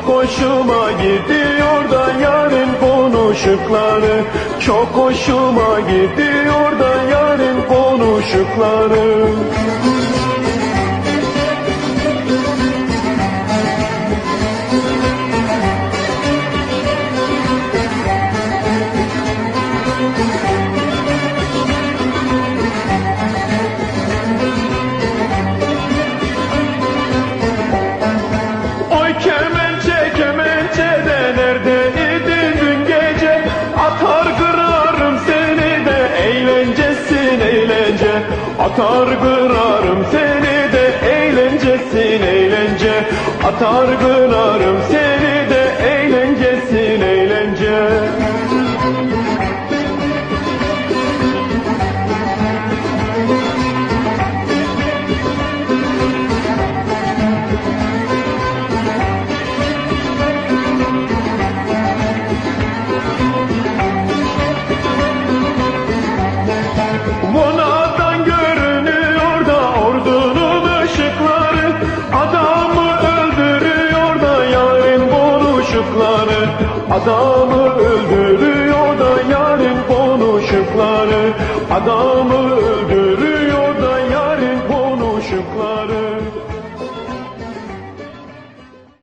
Çok hoşuma gidiyor da yarın konuşukları Çok hoşuma gidiyor da yarın konuşukları Atar kırarım seni de eğlencesin eğlence. Atar kırarım seni de eğlencesin eğlence. Bonadan konuşukları Adamı öldürüyor da yarın konuşukları Adamı